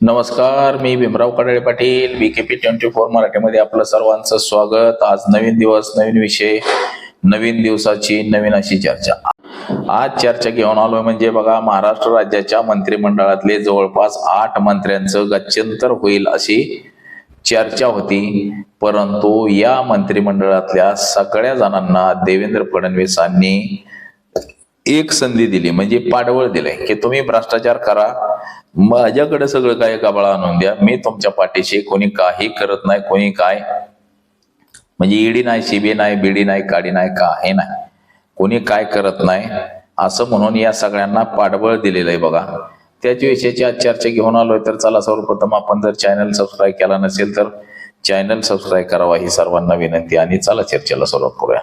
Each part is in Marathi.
नमस्कार मी Bhimrao Kadale Patil B KP twenty four मराठीमध्ये आपलं सर्वांचं स्वागत. आज नवीन दिवस नवीन विषय नवीन दिवसाची नवीन अशी चर्चा. आज चर्चा घेऊन आलोय म्हणजे बघा महाराष्ट्र राज्याच्या मंत्रिमंडळातले जवळपास आठ मंत्र्यांचं गच्छंतर होईल अशी चर्चा होती. परंतु या मंत्रिमंडळातल्या सगळ्या जणांना देवेंद्र फडणवीसांनी एक संधी दिली म्हणजे पाठबळ दिलंय की तुम्ही भ्रष्टाचार करा. माझ्याकडे सगळं काय गबाळा आणून द्या? मी तुमच्या पाठीशी कोणी काही करत नाही कोणी काय? म्हणजे ईडी नाही सीबी नाही बीडी नाही काडी नाही काही नाही. कोणी काय करत नाही असं म्हणून या सगळ्यांना पाठबळ दिलेलं आहे बघा. त्याच्याविषयीची आज चर्चा घेऊन आलोय तर चला सर्वप्रथम आपण जर चॅनल सबस्क्राईब केला नसेल तर चॅनल सबस्क्राईब करावा ही सर्वांना विनंती आणि चला चर्चेला सुरुवात करूया.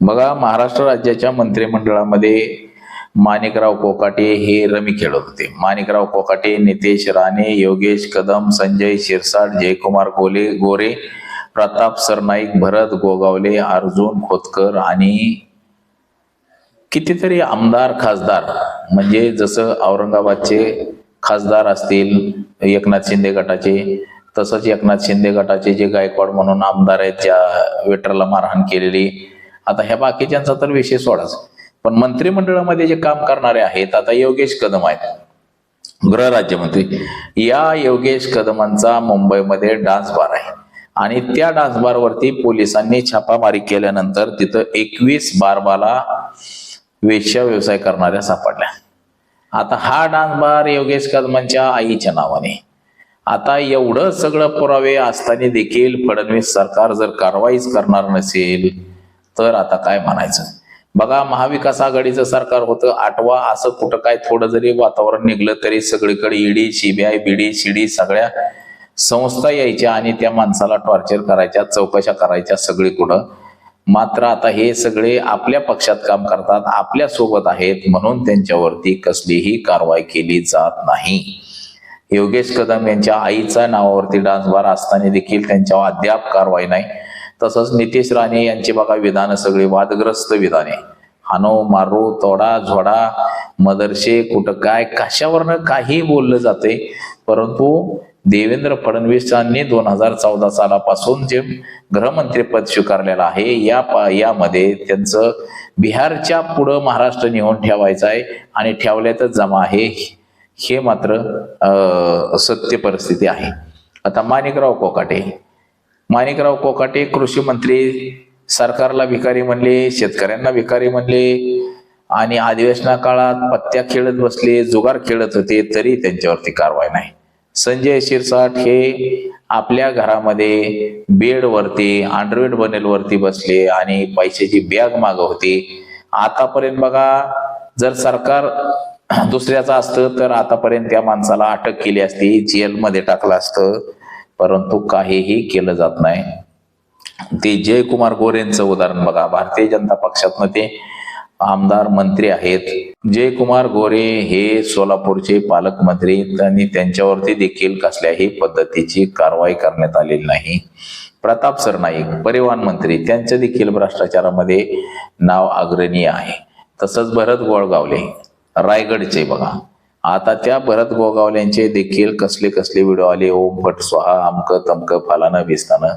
बघा महाराष्ट्र राज्याच्या मंत्रिमंडळामध्ये माणिकराव कोकाटे हे रमी खेळत होते. माणिकराव कोकाटे नितेश राणे योगेश कदम संजय शिरसाट जयकुमार गोले गोरे प्रताप सरनाईक भरत गोगावले अर्जुन खोतकर आणि कितीतरी आमदार खासदार. म्हणजे जसं औरंगाबादचे खासदार असतील एकनाथ शिंदे गटाचे तसंच एकनाथ शिंदे गटाचे जे गायकवाड म्हणून आमदार आहेत ज्या वेटरला मारहाण केलेली आता ह्या बाकीच्यांचा तर विषय सोडाच. पण मंत्रिमंडळामध्ये जे काम करणारे आहेत आता योगेश कदम आहेत. गृहराज्यमंत्री या योगेश कदमांचा मुंबईमध्ये डान्स बार आहे. आणि त्या डान्स बारवरती पोलिसांनी छापामारी केल्यानंतर तिथं एकवीस बारबाला वेश्या व्यवसाय करणाऱ्या सापडल्या. आता हा डान्स बार योगेश कदमांच्या आईच्या नावाने. आता एवढं सगळं पुरावे असताना देखील फडणवीस सरकार जर कारवाईच करणार नसेल तर आता काय म्हणायचं? बघा महाविकास आघाडीचं सरकार होतं आठवा असं कुठं काय थोडं जरी वातावरण निघलं तरी सगळीकडे ईडी सीबीआय बीडी सीडी सगळ्या संस्था यायच्या आणि त्या माणसाला टॉर्चर करायच्या चौकशा करायच्या सगळीकडं. मात्र आता हे सगळे आपल्या पक्षात काम करतात आपल्यासोबत आहेत म्हणून त्यांच्यावरती कसलीही कारवाई केली जात नाही. योगेश कदम यांच्या आईच्या नावावरती डान्स बार असताना देखील त्यांच्यावर अद्याप कारवाई नाही. तसंच नितेश राणे यांची बघा विधानं सगळी वादग्रस्त विधाने. हानो मारो तोडा झोडा मदरशे कुठं काय कशावरनं काही बोललं जाते परंतु देवेंद्र फडणवीसांनी दोन हजार चौदा सालापासून जे गृहमंत्रीपद स्वीकारलेलं आहे या पा यामध्ये त्यांचं बिहारच्या पुढं महाराष्ट्र नेऊन ठेवायचं आहे आणि ठेवल्यातच जमा आहे. हे मात्र सत्य परिस्थिती आहे. आता माणिकराव कोकाटे माणिकराव कोकाटे कृषी मंत्री सरकारला भिकारी म्हणले शेतकऱ्यांना भिकारी म्हणले. आणि अधिवेशना काळात पत्त्या खेळत बसले जुगार खेळत होते तरी त्यांच्यावरती कारवाई नाही. संजय शिरसाट हे आपल्या घरामध्ये बेडवरती अँड्रॉइड बनेलवरती बसले आणि पैशाची बॅग माग होती. आतापर्यंत बघा जर सरकार दुसऱ्याचं असतं तर आतापर्यंत त्या माणसाला अटक केली असती जेलमध्ये टाकलं असतं. परंतु काहीही केलं जात नाही. ते जयकुमार गोरेंचं उदाहरण बघा. भारतीय जनता पक्षातनं ते आमदार मंत्री आहेत. जयकुमार गोरे हे सोलापूरचे पालकमंत्री आणि त्यांच्यावरती देखील कसल्याही पद्धतीची कारवाई करण्यात आलेली नाही. प्रताप सरनाईक परिवहन मंत्री त्यांचं देखील भ्रष्टाचारामध्ये नाव अग्रणी आहे. तसंच भरत गोळगावले रायगडचे बघा. आता त्या भरत गोगावल्यांचे देखील कसले कसले व्हिडिओ आले? ओम फट स्वाहा अमक तमक फलानं बिस्तानं.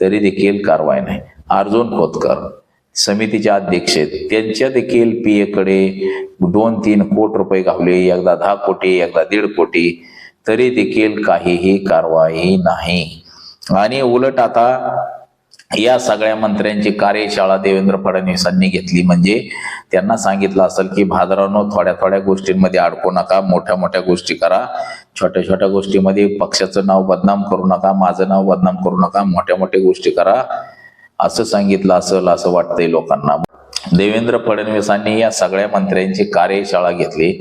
तरी देखील कारवाई नाही. अर्जुन खोतकर समितीचे अध्यक्ष आहेत. त्यांच्या देखील पी एकडे दोन तीन कोट रुपये घावले एकदा दहा कोटी एकदा दीड कोटी. तरी देखील काहीही कारवाई नाही. आणि उलट आता या सगळ्या मंत्र्यांची कार्यशाळा देवेंद्र फडणवीसांनी घेतली. म्हणजे त्यांना सांगितलं असेल की भादरानो थोड्या थोड्या गोष्टींमध्ये अडकू नका मोठ्या मोठ्या गोष्टी करा. छोट्या छोट्या गोष्टीमध्ये पक्षाचं नाव बदनाम करू नका माझं नाव बदनाम करू नका मोठ्या मोठ्या गोष्टी करा. असं सांगितलं असेल असं वाटतंय लोकांना. देवेंद्र फडणवीसांनी या सगळ्या मंत्र्यांची कार्यशाळा घेतली.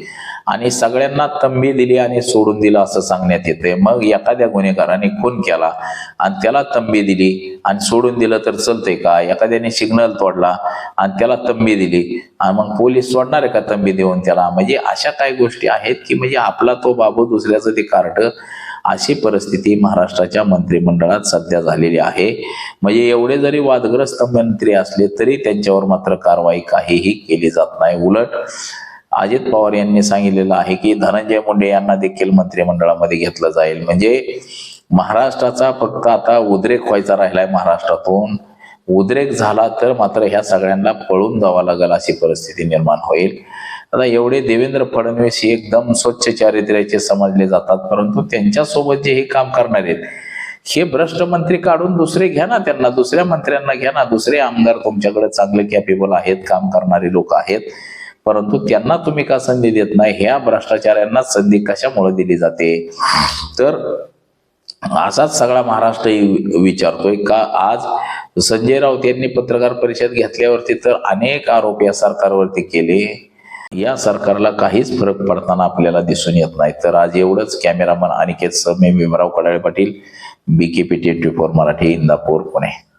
आणि सगळ्यांना तंबी दिली आणि सोडून दिलं असं सांगण्यात येते मग एखाद्या गुन्हेगाराने खून केला आणि त्याला तंबी दिली आणि सोडून दिलं तर चलतंय का? एखाद्याने सिग्नल तोडला आणि त्याला तंबी दिली आणि मग पोलीस सोडणार आहे का तंबी देऊन त्याला? म्हणजे अशा काही गोष्टी आहेत की म्हणजे आपला तो बाबू दुसऱ्याचं ते कार्ड अशी परिस्थिती महाराष्ट्राच्या मंत्रिमंडळात सध्या झालेली आहे. म्हणजे एवढे जरी वादग्रस्त मंत्री असले तरी त्यांच्यावर मात्र कारवाई काहीही केली जात नाही. उलट अजित पवार यांनी सांगितलेलं आहे की धनंजय मुंडे यांना देखील मंत्रिमंडळामध्ये घेतलं जाईल. म्हणजे महाराष्ट्राचा फक्त आता उद्रेक व्हायचा राहिलाय महाराष्ट्रातून. उद्रेक झाला तर मात्र ह्या सगळ्यांना पळून जावं लागेल अशी परिस्थिती निर्माण होईल. आता एवढे देवेंद्र फडणवीस हे एकदम स्वच्छ चारित्र्याचे समजले जातात परंतु त्यांच्यासोबत जे हे काम करणार आहेत हे भ्रष्ट मंत्री काढून दुसरे घ्या ना त्यांना दुसऱ्या मंत्र्यांना घ्या ना दुसरे आमदार तुमच्याकडे चांगले कॅपेबल आहेत काम करणारे लोक आहेत. परंतु त्यांना तुम्ही का संधी देत नाही? ह्या भ्रष्टाचाऱ्यांना संधी कशामुळे दिली जाते? तर असाच सगळा महाराष्ट्र विचारतोय का आज संजय राऊत यांनी पत्रकार परिषद घेतल्यावरती तर अनेक आरोप या सरकारवरती केले. या सरकारला काहीच फरक पडताना आपल्याला दिसून येत नाही. तर आज एवढंच cameraman Aniket Sami Bhimrao Kadale Patil B BKP twenty four Marathi Indapur Pune.